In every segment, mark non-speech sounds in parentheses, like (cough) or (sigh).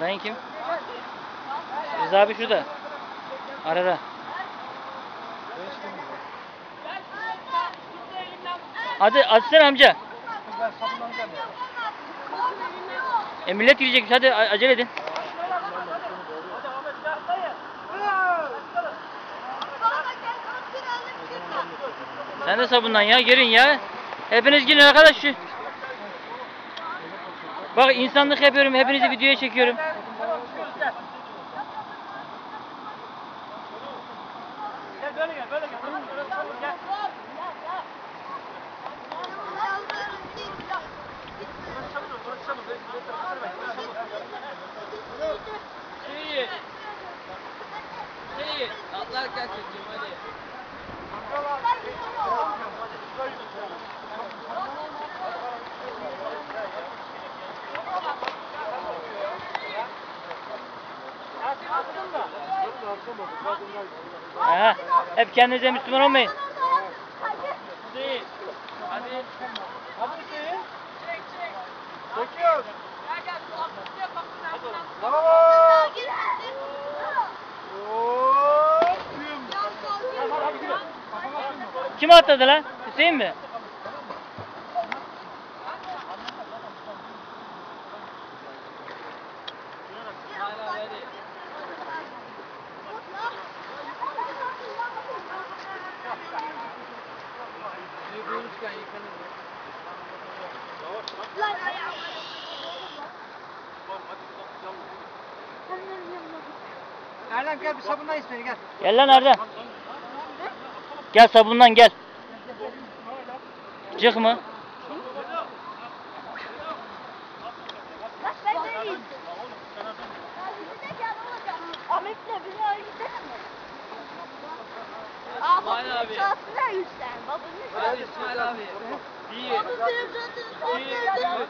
Dayın kim? Rıza abi şurada. Arada. Hadi açsana amca. E millet girecekmiş hadi acele edin. Sen de sabundan ya girin ya. Hepiniz girin arkadaş şu. Bak insanlık yapıyorum hepinizi videoya çekiyorum. Atlarken çekeceğim hadi. Aha, hep kendinize Müslüman olmayın. Hadi. Hadi. Hadi Hüseyin. Çekiyoruz. Bravo. Hop. Yum. Tamam hadi gidelim. Kim atladı lan? Hüseyin mi? Erdem gel bir sabundan isteyin gel. Gel lan Erdem. Gel sabundan gel. Cık mı? Ahmet'le bir ay gidelim mi? Aa, İsmail abi. Şahsına yüklen. Babanın Hadi İsmail abi. İyi. Baba sevdin, çok sevdin.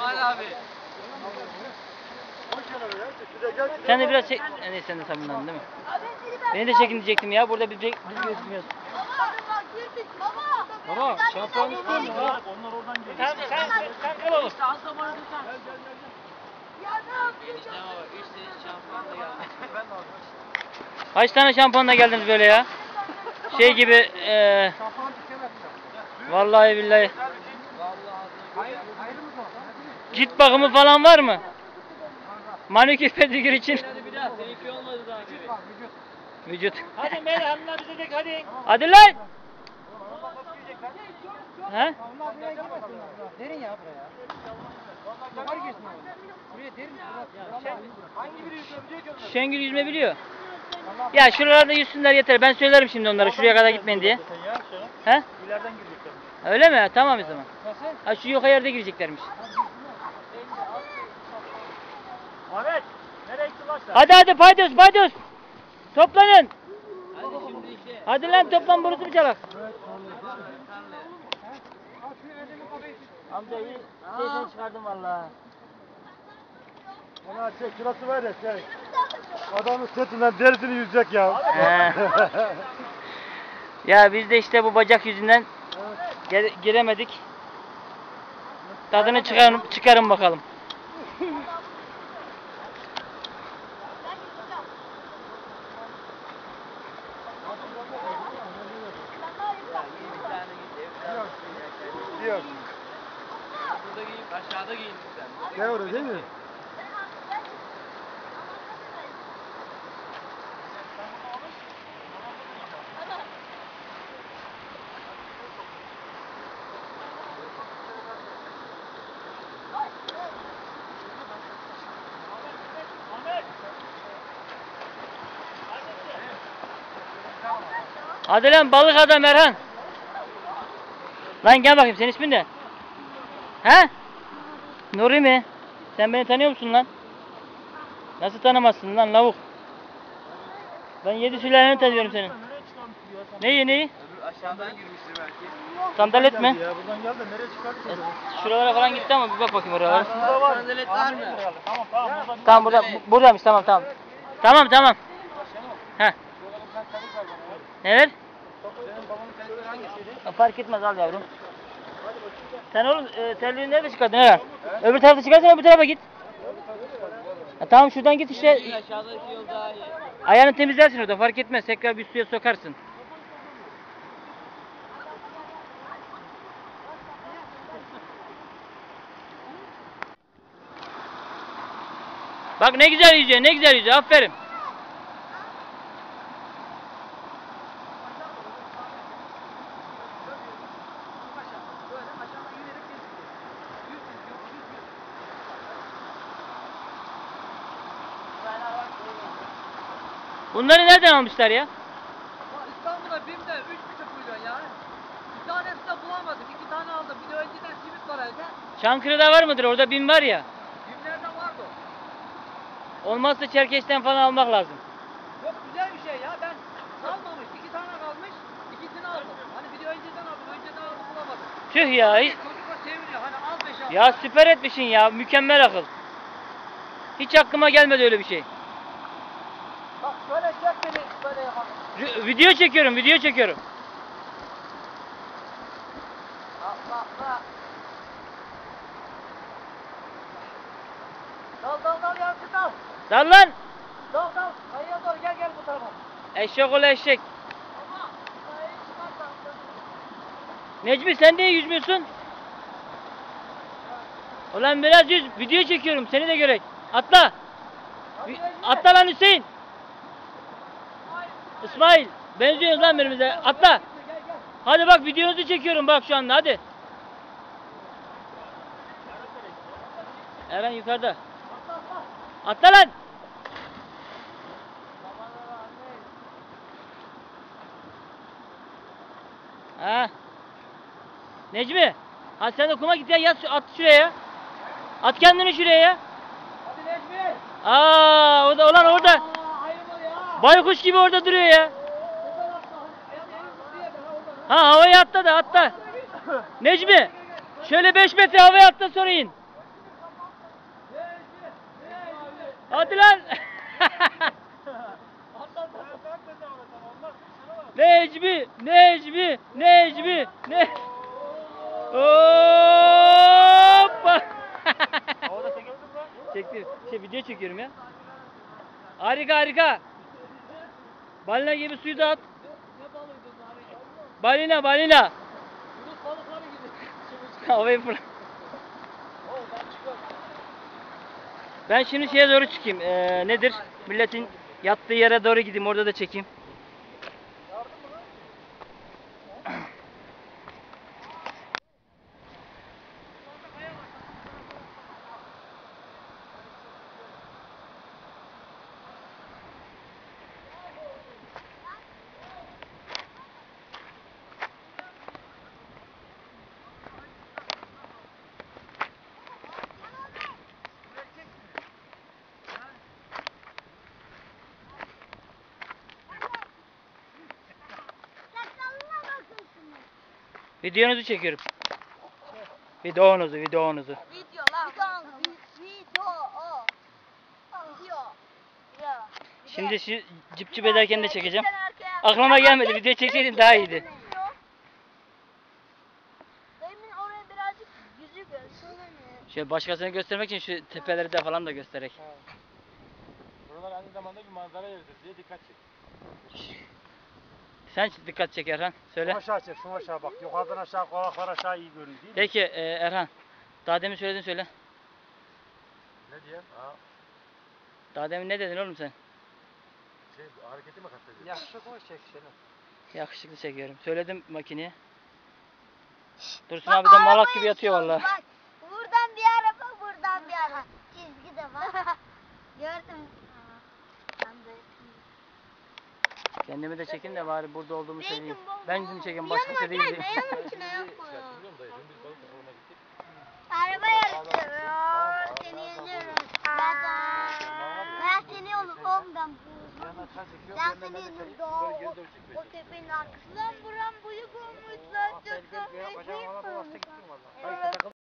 İsmail abi. Sen de biraz çek. E, Neyse sen de sabundan değil mi? Beni de çekin diyecektim ya. Burada biz, biz gözükmüyoruz. Baba, Baba şampuan istiyor musun? Ya Onlar oradan geliyor. Sen, sen, sen gel oğlum. ne yapıyorsun? (laughs) Kaç tane şampuanla geldiniz böyle ya? Şey gibi eee Şampuan vallahi billahi. Hayır, hayırlı mı o? Cilt bakımı falan var mı? Manikür pedikür için. Hadi bir daha seninki olmadı daha önce. Var vücut. Hadi Melih hanımlar bize de hadi. Hadi lan. He? Derin ya buraya. Yukarı girsin ama. Buraya derin. Ya, hangi biri yüzüyor ki onlar? Şengül yüzme biliyor. Ya şuralarda yüzsünler yeter. Ben söylerim şimdi onlara şuraya kadar gitmeyin diye. He? İleriden girecekler. Öyle mi? Tamam o zaman. Nasıl? Ha şu yukarı yerde gireceklermiş. Ahmet. Nereye gittin lan sen? Hadi hadi paydos paydos. Toplanın. Hadi lan toplan borusu bir çalak. Amca iyi şeyden çıkardım valla. Ona çek şurası var ya şey. Adamın sırtından derisini yüzecek ya. (laughs) Ya biz de işte bu bacak yüzünden gire- giremedik. Tadını çıkarın, çıkarın bakalım. Yok. Burada giyip aşağıda giyin sen. Ne orada değil mi? Hadi lan balık adam Erhan. Lan gel bakayım senin ismin ne? He? Nuri mi? Sen beni tanıyor musun lan? Nasıl tanımazsın lan lavuk? Ben yedi sülaleni tanıyorum senin. Neyi neyi? Aşağıdan girmiştir belki. Sandalet mi? Ya buradan gel de nereye? E, Şuralara falan gitti ama bir bak bakayım oralara. Burada var. Sandalet var mı? Tamam tamam. Tamam burada bu- buradaymış tamam tamam. Tamam tamam. Heh. Sen Fark etmez al yavrum. Sen oğlum e, terliği nerede çıkardın Eren? Öbür tarafta çıkarsan öbür tarafa git. Ha, tamam şuradan git işte. Aşağıdaki yol daha iyi. Ayağını temizlersin orada fark etmez. Tekrar bir suya sokarsın. Bak ne güzel yüzüyor, ne güzel yüzüyor. Aferin. Bunları nereden almışlar ya? İstanbul'da BİM'de 3,5 milyon ya. Bir tanesini de bulamadık. İki tane aldım. Bir de önceden simit paraydı. Çankırı'da var mıdır? Orada bin var ya. BİM'lerde vardı o. Olmazsa Çerkeş'ten falan almak lazım. Çok güzel bir şey ya. Ben kalmamış. İki tane kalmış. İkisini aldım. Hani bir de önceden aldım. Önceden aldım bulamadım. Tüh ya. hiç- Çocuklar seviniyor. Hani al beş al. Ya süper etmişsin ya. Mükemmel akıl. Hiç aklıma gelmedi öyle bir şey. Bak şöyle çek beni. Böyle yapalım. Rü- Video çekiyorum, video çekiyorum. Atla atla. Dal dal dal yansın dal. Dal lan. Dal dal. Kayıya doğru gel gel bu tarafa. Eşek ol eşek. Çıkarsan. Necmi sen niye yüzmüyorsun? Ulan biraz yüz. Video çekiyorum. Seni de görek. Atla. Necmi. Atla lan Hüseyin. İsmail. Benziyoruz lan birbirimize. Atla. Hadi bak videonuzu çekiyorum bak şu anda hadi. Eren yukarıda. Atla lan. Ha. Necmi. Hadi sen de kuma git ya yat at şuraya. At kendini şuraya ya. Hadi Necmi. Aa, o da olan orada. Baykuş gibi orada duruyor ya. Ha havaya atla da atla. Necmi. Şöyle 5 metre havaya atla sonra in. Hadi lan. (laughs) Necmi, Necmi, Necmi, ne? Hoppa. (laughs) Çektim. Şey video çekiyorum ya. Harika harika. Balina gibi suyu da at. Ne balıydı bari? Balina balina. Yunus balıkları gibi. Havayı fırlat. Ben şimdi şeye doğru çıkayım. Ee, nedir? Milletin yattığı yere doğru gideyim. Orada da çekeyim. Videonuzu çekiyorum. Videonuzu, videonuzu. Video lan. Video. Video. Ya. Şimdi şu cip cip ederken de çekeceğim. Aklıma gelmedi. Video çekseydim daha iyiydi. Dayımın oraya birazcık yüzü görsene. Şöyle başkasına göstermek için şu tepeleri de falan da göstererek. Buralar aynı zamanda bir manzara yeridir diye dikkat çek. Sen dikkat çek Erhan. Söyle. Şu aşağı çek, şu aşağı bak. Yukarıdan aşağı, kulaklar aşağı iyi görünüyor değil mi? Peki e, Erhan. Daha demin söyledin söyle. Ne diyeyim? Aa, Daha demin ne dedin oğlum sen? şey, hareketi mi kastediyorsun? Yakışıklı çek şunu. Yakışıklı çekiyorum. Söyledim makineye. Dursun abi de malak gibi yatıyor vallahi. Bak buradan bir araba buradan bir araba. Çizgi de var. (laughs) Gördün mü? Ben de Kendimi de çekin de bari burada olduğumu söyleyeyim. Ben çekeyim Yanıma başkası toplamaya (laughs) gittik. Araba yarışıyor. Seni yeniyorum. Ben seni oğlum oğlum ben seni yeniyorum. O tepenin arkasından buram buyu bulmuşlar. Çok Bacağım bana komik.